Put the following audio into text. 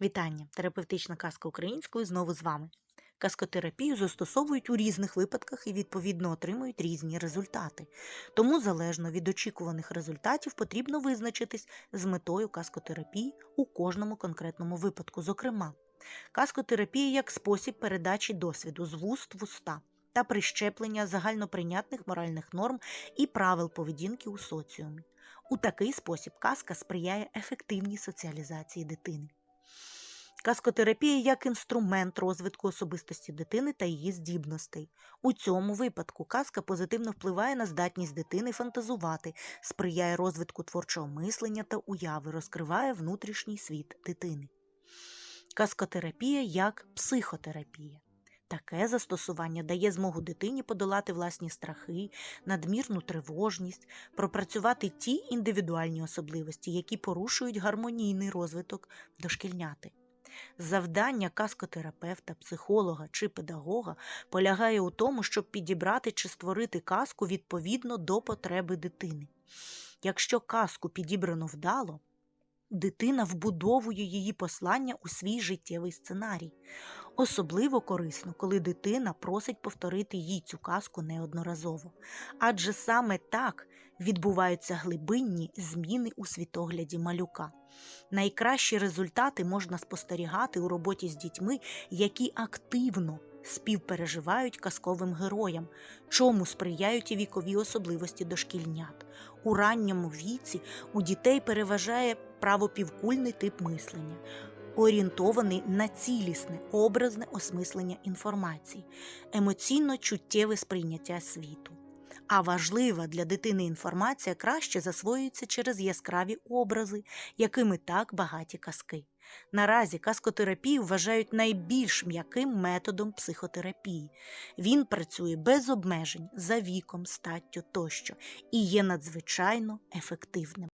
Вітання! Терапевтична казка українською знову з вами. Казкотерапію застосовують у різних випадках і відповідно отримують різні результати. Тому залежно від очікуваних результатів потрібно визначитись з метою казкотерапії у кожному конкретному випадку. Зокрема, казкотерапія як спосіб передачі досвіду з вуст в уста та прищеплення загальноприйнятних моральних норм і правил поведінки у соціумі. У такий спосіб казка сприяє ефективній соціалізації дитини. Казкотерапія як інструмент розвитку особистості дитини та її здібностей. У цьому випадку казка позитивно впливає на здатність дитини фантазувати, сприяє розвитку творчого мислення та уяви, розкриває внутрішній світ дитини. Казкотерапія як психотерапія. Таке застосування дає змогу дитині подолати власні страхи, надмірну тривожність, пропрацювати ті індивідуальні особливості, які порушують гармонійний розвиток дошкільняти. Завдання казкотерапевта, психолога чи педагога полягає у тому, щоб підібрати чи створити казку відповідно до потреби дитини. Якщо казку підібрано вдало, дитина вбудовує її послання у свій життєвий сценарій. Особливо корисно, коли дитина просить повторити їй цю казку неодноразово. Адже саме так відбуваються глибинні зміни у світогляді малюка. Найкращі результати можна спостерігати у роботі з дітьми, які активно співпереживають казковим героям, чому сприяють і вікові особливості дошкільнят. У ранньому віці у дітей переважає правопівкульний тип мислення, орієнтований на цілісне, образне осмислення інформації, емоційно чуттєве сприйняття світу. А важлива для дитини інформація краще засвоюється через яскраві образи, якими так багаті казки. Наразі казкотерапію вважають найбільш м'яким методом психотерапії. Він працює без обмежень за віком, статтю тощо і є надзвичайно ефективним.